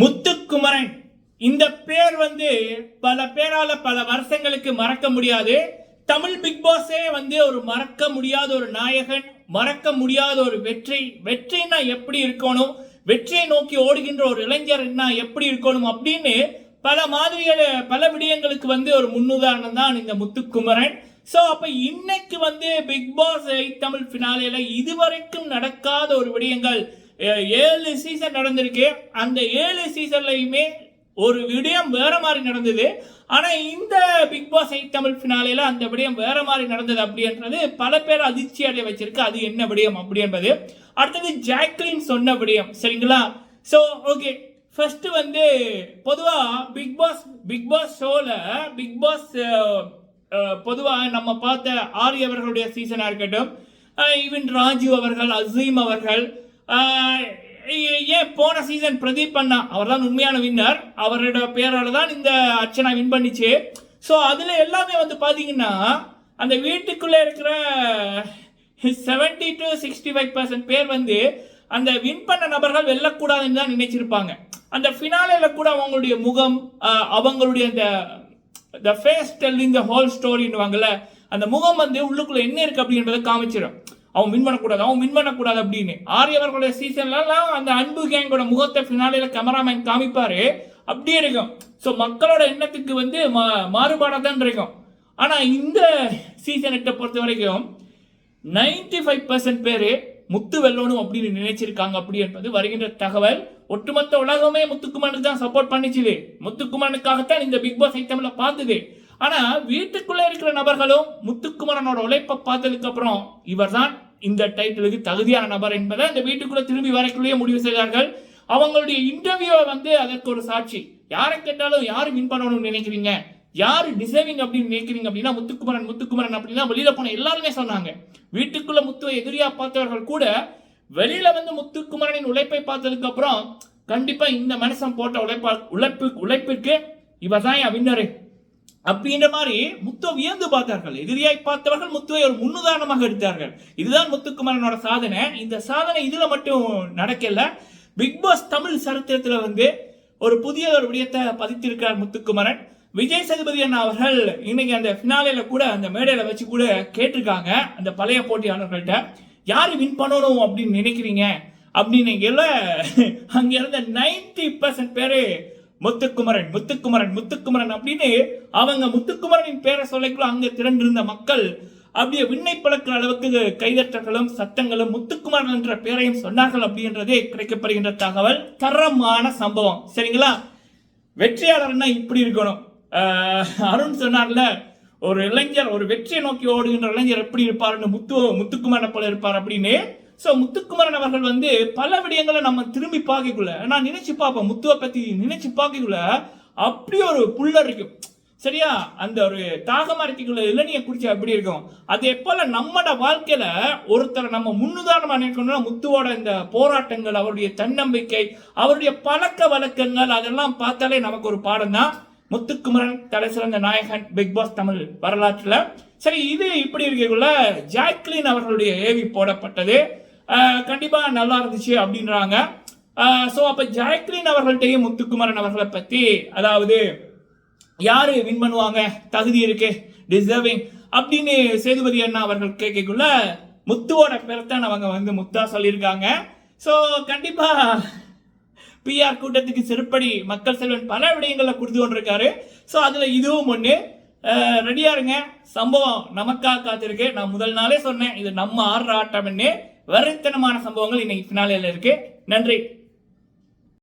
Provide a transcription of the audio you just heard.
முத்துக்குமரன். இந்த பேர் வந்து பல பேரால பல வருஷங்களுக்கு மறக்க முடியாது. தமிழ் பிக் பாஸே வந்து ஒரு மறக்க முடியாத ஒரு நாயகன் மறக்க முடியாத ஒரு வெற்றி. வெற்றின்னா எப்படி இருக்கணும்? வெற்றியை நோக்கி ஓடுகின்ற ஒரு இளைஞர்னா எப்படி இருக்கணும் அப்படின்னு பல மாதிரிகள் பல விடயங்களுக்கு வந்து ஒரு முன்னுதாரணம் தான் இந்த முத்துக்குமரன். ஸோ அப்போ இன்னைக்கு வந்து பிக் பாஸ் தமிழ் ஃபினாலேல இதுவரைக்கும் நடக்காத ஒரு விடயங்கள் ஏழு சீசன் நடந்திருக்கு. அந்த ஏழு சீசன்லையுமே ஒரு விடயம் வேற மாதிரி நடந்தது. ஆனால் இந்த பிக் பாஸ் தமிழ் ஃபினாலேல அந்த விடயம் வேற மாதிரி நடந்தது அப்படின்றது பல பேர் அதிர்ச்சி அடைய வச்சிருக்கு. அது என்ன விடயம் அப்படி என்பது. அடுத்தது ஜாக்லின் சொன்ன விடயம். சரிங்களா? ஸோ ஓகே ஃபர்ஸ்ட் வந்து பொதுவாக பிக் பாஸ் பிக் பாஸ் ஷோவில் பிக் பாஸ் பொதுவாக நம்ம பார்த்த ஆரி அவர்களுடைய சீசனாக இருக்கட்டும். Uh, ஈவன் ராஜீவ் அவர்கள் அசீம் அவர்கள் ஏன் போன சீசன் பிரதீப் அண்ணா அவர் தான் உண்மையான வின்னர் அவரோட பேரால் தான் இந்த அர்ச்சனா வின் பண்ணிச்சு. ஸோ அதில் எல்லாமே வந்து பார்த்தீங்கன்னா அந்த வீட்டுக்குள்ளே இருக்கிற seventy to sixty five percent பேர் வந்து அந்த வின் பண்ண நபர்கள் வெல்லக்கூடாதுன்னு தான் நினைச்சிருப்பாங்க. அந்த ஃபினாலில் கூட அவங்களுடைய முகம் அவங்களுடைய அந்த the face telling the whole ஸ்டோரின்னுவாங்கல்ல அந்த முகம் வந்து உள்ளுக்குள்ளே என்ன இருக்குது அப்படின்றத காமிச்சிடும் அவன் வின் பண்ணக்கூடாது அவன் வின் பண்ணக்கூடாது அப்படின்னு. ஆரியவர்களுடைய சீசன்லலாம் அந்த அன்பு கேங்கோட முகத்தை ஃபினாலேல கேமராமேன் காமிப்பாரு. அப்படியே இருக்கும். ஸோ மக்களோட எண்ணத்துக்கு வந்து மா மாறுபாடாக தான் இருக்கும். ஆனால் இந்த சீசன் எட்டை பொறுத்த வரைக்கும் நைன்டி ஃபைவ் பர்சன்ட் பேர் முத்து வெல்லணும் அப்படின்னு நினைச்சிருக்காங்க அப்படி என்பது வருகின்ற தகவல். ஒட்டுமொத்த உலகமே முத்துக்குமாருக்கு தான் சப்போர்ட் பண்ணிச்சுது. முத்துக்குமாரனுக்காகத்தான் இந்த பிக் பாஸ் ஐட்டம்ல பார்த்தது ஆனா வீட்டுக்குள்ள இருக்கிற நபர்களும் முத்துக்குமரனோட உழைப்பை பார்த்ததுக்கு அப்புறம் இவர்தான் இந்த டைட்டிலுக்கு தகுதியான நபர் என்பதை அந்த வீட்டுக்குள்ள திரும்பி வரக்குள்ளேயே முடிவு செய்தார்கள். அவங்களுடைய இன்டர்வியூவை வந்து அதற்கு ஒரு சாட்சி. யாரை கேட்டாலும் யார் வின் பண்ணணும்னு நினைக்கிறீங்க? யார் டிசைவிங் அப்படின்னு நினைக்கிறீங்க அப்படின்னா முத்துக்குமரன் முத்துக்குமரன் அப்படின்னா வெளியில போன எல்லாருமே சொன்னாங்க. வீட்டுக்குள்ள முத்துவை எதிரியா பார்த்தவர்கள் கூட வெளியில வந்து முத்துக்குமரனின் உழைப்பை பார்த்ததுக்கு அப்புறம் கண்டிப்பா இந்த மனுஷன் போட்ட உழைப்பா உழைப்பு உழைப்பிற்கு இவர் தான் என் வின்னரு அப்படின்ற மாதிரி முத்து வியந்து பார்த்தார்கள். எதிரியாய் பார்த்தவர்கள் முத்துவை ஒரு முன்னுதாரணமாக எடுத்தார்கள். இதுதான் முத்துக்குமரனோட சாதனை. இந்த சாதனை இதுல மட்டும் நடக்கல. பிக் பாஸ் தமிழ் சரித்திரத்துல வந்து ஒரு புதிய ஒரு விடயத்தை பதித்திருக்கிறார் முத்துக்குமரன் விஜய் சதுபதி அண்ணா அவர்கள் இன்னைக்கு அந்த ஃபினாலேல கூட அந்த மேடையில வச்சு கூட கேட்டிருக்காங்க. அந்த பழைய போட்டியாளர்கள்ட்ட யார் வின் பண்ணணும் அப்படின்னு நினைக்கிறீங்க? அப்படின்னு அங்க இருந்த நைன்டி பர்சன்ட் பேரு முத்துக்குமரன் முத்துக்குமரன் முத்துக்குமரன் அப்படின்னு அவங்க முத்துக்குமரனின் பேரை சொல்லிக்குள்ள அங்க திரண்டிருந்த மக்கள் அப்படியே விண்ணை பழக்கிற அளவுக்கு கைதட்டங்களும் சத்தங்களும் முத்துக்குமரன் என்ற பெயரையும் சொன்னார்கள் அப்படின்றதே கிடைக்கப்படுகின்ற தகவல். தரமான சம்பவம். சரிங்களா? வெற்றியாளர்னா இப்படி இருக்கணும். அருண் சொன்னார்ல ஒரு இளைஞர் ஒரு வெற்றியை நோக்கி ஓடுகின்ற இளைஞர் எப்படி இருப்பாருன்னு முத்து முத்துக்குமரன் போல இருப்பார் அப்படின்னு ஸோ முத்துக்குமரன் அவர்கள் வந்து பல விடயங்களை நம்ம திரும்பி பார்க்கக்குள்ள நான் நினைச்சு பார்ப்பேன் முத்துவை பற்றி நினைச்சு பார்க்கக்குள்ள அப்படி ஒரு புல்லர் இருக்கும். சரியா? அந்த ஒரு தாகமா இருக்கக்குள்ள இளநியை குடிச்சா எப்படி இருக்கும்? அதே போல நம்மட வாழ்க்கையில ஒருத்தரை நம்ம முன்னுதாரணமா நினைக்கணும்னா முத்துவோட இந்த போராட்டங்கள் அவருடைய தன்னம்பிக்கை அவருடைய பழக்க வழக்கங்கள் அதெல்லாம் பார்த்தாலே நமக்கு ஒரு பாடம் தான். முத்துக்குமரன் தலை சிறந்த நாயகன் பிக் பாஸ் தமிழ் வரலாற்றில். சரி இது இப்படி இருக்கக்குள்ள ஜாக்லின் அவர்களுடைய ஏவி போடப்பட்டது. கண்டிப்பாக நல்லா இருந்துச்சு அப்படின்றாங்க. ஸோ அப்போ ஜாக்லின் அவர்கள்ட்டையும் முத்துக்குமரன் அவர்களை பற்றி அதாவது யார் வின் பண்ணுவாங்க? தகுதி இருக்கு டிசர்விங் அப்படின்னு சேதுபதி அண்ணா அவர்கள் கேட்கக்குள்ள முத்துவோட பேரைத்தான் அவங்க வந்து முத்தா சொல்லியிருக்காங்க. ஸோ கண்டிப்பாக பிஆர் கூட்டத்துக்கு செருப்படி மக்கள் செல்வன் பல விடயங்களை கொடுத்து கொண்டிருக்காரு. ஸோ அதில் இதுவும் ஒன்று ரெடியாக இருங்க. சம்பவம் நமக்காக காத்திருக்கு. நான் முதல் நாளே சொன்னேன் இது நம்ம ஆடுற ஆட்டம்னு. வெறித்தனமான சம்பவங்கள் இன்னைக்கு பின்னாலையில் இருக்கு. நன்றி.